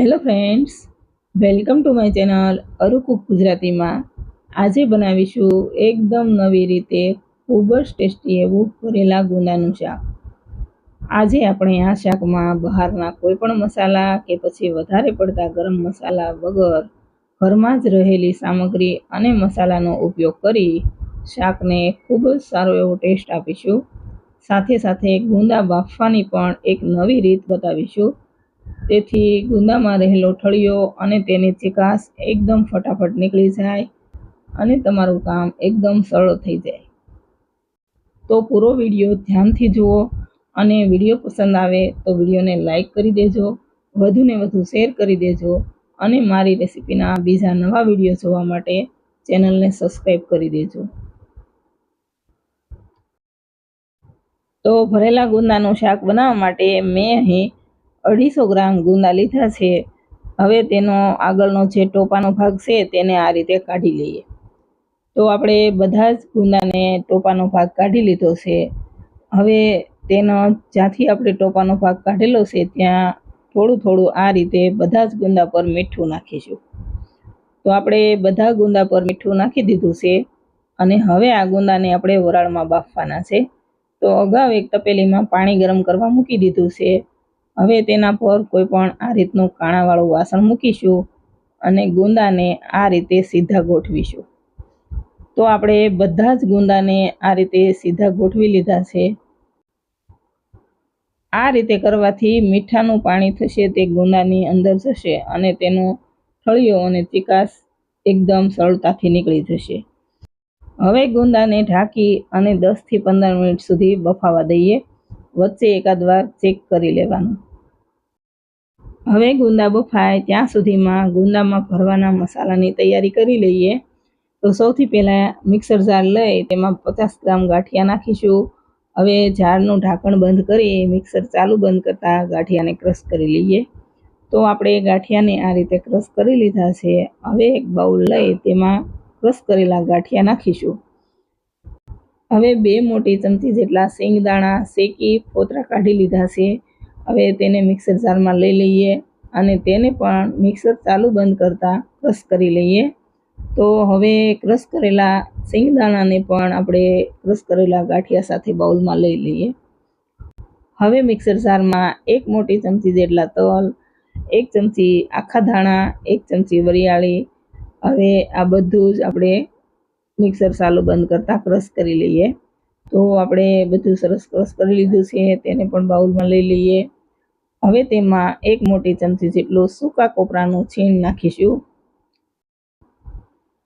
Hello friends welcome to my channel અરુકુક ગુજરાતીમાં આજે બનાવીશું એકદમ નવી રીતે ખૂબ જ ટેસ્ટી એવું ભરેલા ગુંદાનું શાક. આજે આપણે આ શાકમાં બહારના કોઈ પણ મસાલા કે પછી વધારે પડતા ગરમ મસાલા વગર ઘરમાં જ રહેલી સામગ્રી અને મસાલાનો ઉપયોગ કરી શાકને ખૂબ જ સારો એવો ટેસ્ટ આપીશું. સાથે સાથે ગુંદા બાફવાની પણ એક નવી રીત બતાવીશું. તેથી ગુંદામાં રહેલો ઠળિયો અને તેની ચિકાસ એકદમ ફટાફટ નીકળી જાય અને તમારું કામ એકદમ સરળ થઈ જાય. તો પૂરો વીડિયો ધ્યાનથી જુઓ અને વીડિયો પસંદ આવે તો વિડીયોને લાઈક કરી દેજો, વધુને વધુ શેર કરી દેજો અને મારી રેસિપીના બીજા નવા વીડિયો જોવા માટે ચેનલને સબસ્ક્રાઈબ કરી દેજો. તો ભરેલા ગુંદાનું શાક બનાવવા માટે મેં અહીં અઢીસો ગ્રામ ગુંદા લીધા છે. હવે તેનો આગળનો જે ટોપાનો ભાગ છે તેને આ રીતે કાઢી લઈએ. તો આપણે બધા જ ગુંદાને ટોપાનો ભાગ કાઢી લીધો છે. હવે તેનો જ્યાંથી આપણે ટોપાનો ભાગ કાઢેલો છે ત્યાં થોડું થોડું આ રીતે બધા જ ગુંદા પર મીઠું નાખીશું. તો આપણે બધા ગુંદા પર મીઠું નાખી દીધું છે અને હવે આ ગુંદાને આપણે વરાળમાં બાફવાના છે. તો અગાઉ એક તપેલીમાં પાણી ગરમ કરવા મૂકી દીધું છે. હવે તેના પર કોઈ પણ આ રીતનું કાણાવાળું વાસણ મૂકીશું અને ગુંદાને આ રીતે સીધા ગોઠવીશું. તો આપણે બધા જ ગુંદાને આ રીતે સીધા ગોઠવી લીધા છે. આ રીતે કરવાથી મીઠાનું પાણી થશે, તે ગુંદાની અંદર જશે અને તેનો ઠળિયો અને ચિકાસ એકદમ સરળતાથી નીકળી જશે. હવે ગુંદાને ઢાંકી અને દસથી પંદર મિનિટ સુધી બફાવા દઈએ. વચ્ચે એકાદ વાર ચેક કરી લેવાનું. હવે ગુંદા બફાય ત્યાં સુધીમાં ગુંદામાં ભરવાના મસાલાની તૈયારી કરી લઈએ. તો સૌથી પહેલાં મિક્સર જાર લઈ તેમાં પચાસ ગ્રામ ગાંઠિયા નાખીશું. હવે જારનું ઢાંકણ બંધ કરી મિક્સર ચાલુ બંધ કરતાં ગાંઠિયાને ક્રશ કરી લઈએ. તો આપણે ગાંઠિયાને આ રીતે ક્રશ કરી લીધા છે. હવે એક બાઉલ લઈ તેમાં ક્રશ કરેલા ગાંઠિયા નાખીશું. હવે બે મોટી ચમચી જેટલા શેંગદાણા શેકી ફોતરા કાઢી લીધા છે. હવે તેને મિક્સર જારમાં લઈ લઈએ અને તેને પણ મિક્સર ચાલુ બંધ કરતાં ક્રશ કરી લઈએ. તો હવે ક્રશ કરેલા શેંગદાણાને પણ આપણે ક્રશ કરેલા ગાંઠિયા સાથે બાઉલમાં લઈ લઈએ. હવે મિક્સર જારમાં એક મોટી ચમચી જેટલા તલ, એક ચમચી આખા ધાણા, એક ચમચી વરિયાળી, હવે આ બધું જ આપણે મિક્સર ચાલુ બંધ કરતાં ક્રશ કરી લઈએ. તો આપણે બધું સરસ ક્રશ કરી લીધું છે, તેને પણ બાઉલમાં લઈ લઈએ. હવે તેમાં એક મોટી ચમચી જેટલું સૂકા કોપરાનું છીણ નાખીશું.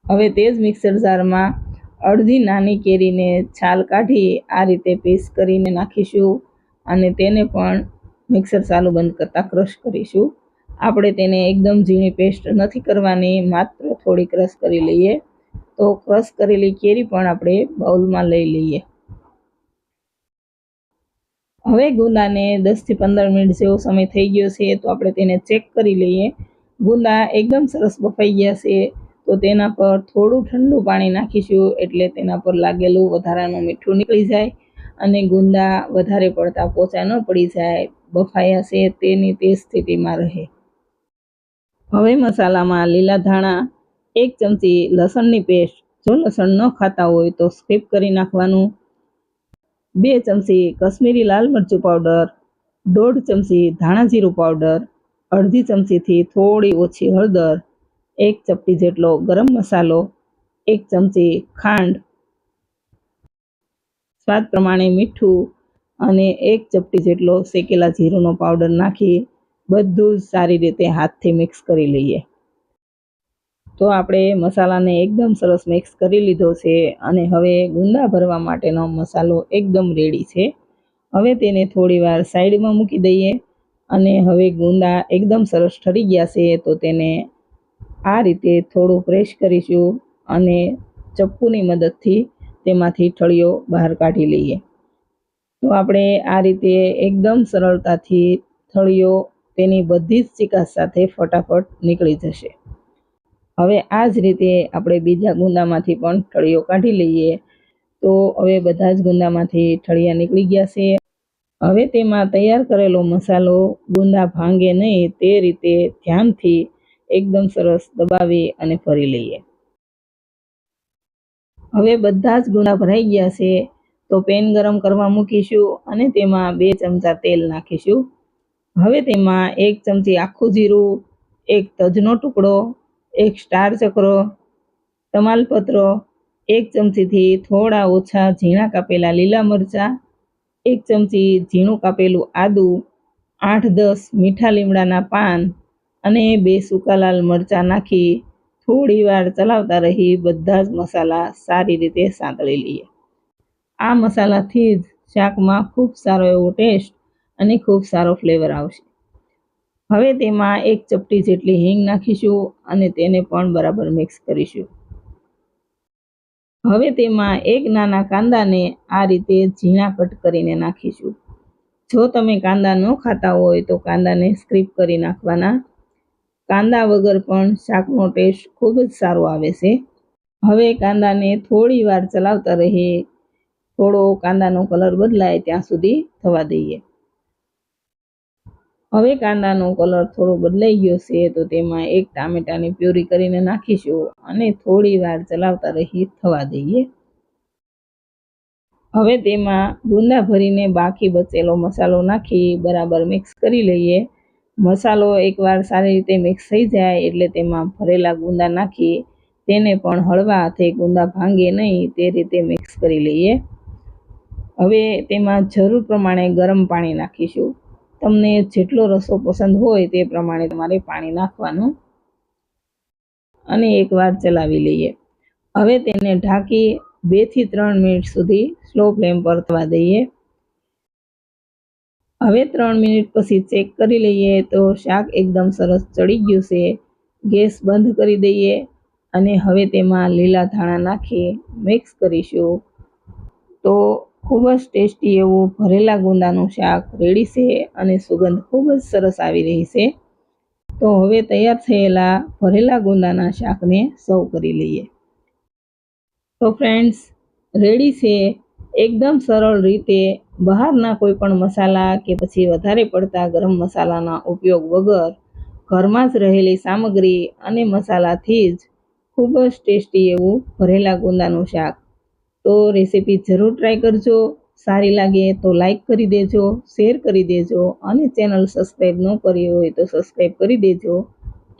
હવે તે જ મિક્સર જારમાં અડધી નાની કેરીને છાલ કાઢી આ રીતે પીસ કરીને નાખીશું અને તેને પણ મિક્સર ચાલુ બંધ કરતાં ક્રશ કરીશું. આપણે તેને એકદમ ઝીણી પેસ્ટ નથી કરવાની, માત્ર થોડી ક્રશ કરી લઈએ. તો ક્રશ કરેલી કેરી પણ આપણે બાઉલમાં લઈ લઈએ. હવે ગુંદાને દસથી પંદર મિનિટ જેવો સમય થઈ ગયો છે, તો આપણે તેને ચેક કરી લઈએ. ગુંદા એકદમ સરસ બફાઈ ગયા છે, તો તેના પર થોડું ઠંડુ પાણી નાખીશું, એટલે તેના પર લાગેલું વધારાનું મીઠું નીકળી જાય અને ગુંદા વધારે પડતા પોચા ન પડી જાય, બફાયા છે તેની તે સ્થિતિમાં રહે. હવે મસાલામાં લીલા ધાણા, એક ચમચી લસણની પેસ્ટ. જો લસણ ન ખાતા હોય તો સ્કીપ કરી નાખવાનું. બે ચમચી કશ્મીરી લાલ મરચું પાવડર, દોઢ ચમચી ધાણા જીરું પાવડર, અડધી ચમચીથી થોડી ઓછી હળદર, એક ચપટી જેટલો ગરમ મસાલો, એક ચમચી ખાંડ, સ્વાદ પ્રમાણે મીઠું અને એક ચપટી જેટલો શેકેલા જીરુંનો પાવડર નાખી બધું જ સારી રીતે હાથથી મિક્સ કરી લઈએ. તો આપણે મસાલાને એકદમ સરસ મિક્સ કરી લીધો છે અને હવે ગુંદા ભરવા માટેનો મસાલો એકદમ રેડી છે. હવે તેને થોડીવાર સાઈડમાં મૂકી દઈએ અને હવે ગુંદા એકદમ સરસ ઠરી ગયા છે તો તેને આ રીતે થોડું પ્રેસ કરીશું અને ચપ્પુની મદદથી તેમાંથી ઠળિયો બહાર કાઢી લઈએ. તો આપણે આ રીતે એકદમ સરળતાથી થળીઓ તેની બધી જ ચિકાસ સાથે ફટાફટ નીકળી જશે. હવે આ જ રીતે આપણે બીજા ગુંદામાંથી પણ ઠળીઓ કાઢી લઈએ. તો હવે બધા જ ગુંદામાંથી ઠળિયા નીકળી ગયા છે. હવે તેમાં તૈયાર કરેલો મસાલો ગુંદા ભાંગે નહીં, તે રીતે ધ્યાનથી એકદમ સરસ દબાવી અને ફરી લઈએ. હવે બધા જ ગુંદા ભરાઈ ગયા છે. તો પેન ગરમ કરવા મૂકીશું અને તેમાં બે ચમચા તેલ નાખીશું. હવે તેમાં એક ચમચી આખું જીરું, એક તજનો ટુકડો એક સ્ટાર ચક્રો, તમાલપત્રો, એક ચમચીથી થોડા ઓછા ઝીણા કાપેલા લીલા મરચાં, એક ચમચી ઝીણું કાપેલું આદું, આઠ દસ મીઠા લીમડાના પાન અને બે સૂકા લાલ મરચાં નાખી થોડી વાર ચલાવતા રહી બધા જ મસાલા સારી રીતે સાંતળી લઈએ. આ મસાલાથી જ શાકમાં ખૂબ સારો એવો ટેસ્ટ અને ખૂબ સારો ફ્લેવર આવશે. હવે તેમાં એક ચપટી જેટલી હિંગ નાખીશું અને તેને પણ બરાબર મિક્સ કરીશું. હવે તેમાં એક નાના કાંદાને આ રીતે ઝીણા કટ કરીને નાખીશું. જો તમે કાંદા ન ખાતા હોય તો કાંદાને સ્ક્રીપ કરી નાખવાના. કાંદા વગર પણ શાકનો ટેસ્ટ ખૂબ જ સારો આવે છે. હવે કાંદાને થોડી વાર ચલાવતા રહીએ. થોડો કાંદાનો કલર બદલાય ત્યાં સુધી થવા દઈએ. હવે કાંદાનો કલર થોડો બદલાઈ ગયો છે, તો તેમાં એક ટામેટાની પ્યુરી કરીને નાખીશું અને થોડી વાર ચલાવતા રહી થવા દઈએ. હવે તેમાં ગુંદા ભરીને બાકી બચેલો મસાલો નાખી બરાબર મિક્સ કરી લઈએ. મસાલો એકવાર સારી રીતે મિક્સ થઈ જાય એટલે તેમાં ભરેલા ગુંદા નાખી તેને પણ હળવા હાથે ગુંદા ભાંગે નહીં તે રીતે મિક્સ કરી લઈએ. હવે તેમાં જરૂર પ્રમાણે ગરમ પાણી નાખીશું. તમને જેટલો રસો પસંદ હોય તે પ્રમાણે તમારે પાણી નાખવાનું. અને એકવાર ચલાવી લઈએ. હવે તેને ઢાંકી બેથી ત્રણ મિનિટ સુધી સ્લો ફ્લેમ પર થવા દઈએ. હવે ત્રણ મિનિટ પછી ચેક કરી લઈએ તો શાક એકદમ સરસ ચડી ગયું છે. ગેસ બંધ કરી દઈએ અને હવે તેમાં લીલા ધાણા નાખી મિક્સ કરીશું. તો ખૂબ જ ટેસ્ટી એવું ભરેલા ગુંદાનું શાક રેડી છે અને સુગંધ ખૂબ જ સરસ આવી રહી છે. તો હવે તૈયાર થયેલા ભરેલા ગુંદાના શાકને સર્વ કરી લઈએ. તો ફ્રેન્ડ્સ, રેડી છે એકદમ સરળ રીતે. બહારના કોઈ પણ મસાલા કે પછી વધારે પડતા ગરમ મસાલાના ઉપયોગ વગર ઘરમાં જ રહેલી સામગ્રી અને મસાલાથી જ ખૂબ જ ટેસ્ટી એવું ભરેલા ગુંદાનું શાક તો રેસીપી જરૂર ટ્રાય કરજો. સારી લાગે તો લાઈક કરી દેજો શેર કરી દેજો અને ચેનલ સબસ્ક્રાઈબ ન કરી હોય તો સબસ્ક્રાઈબ કરી દેજો.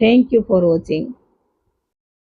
Thank you for watching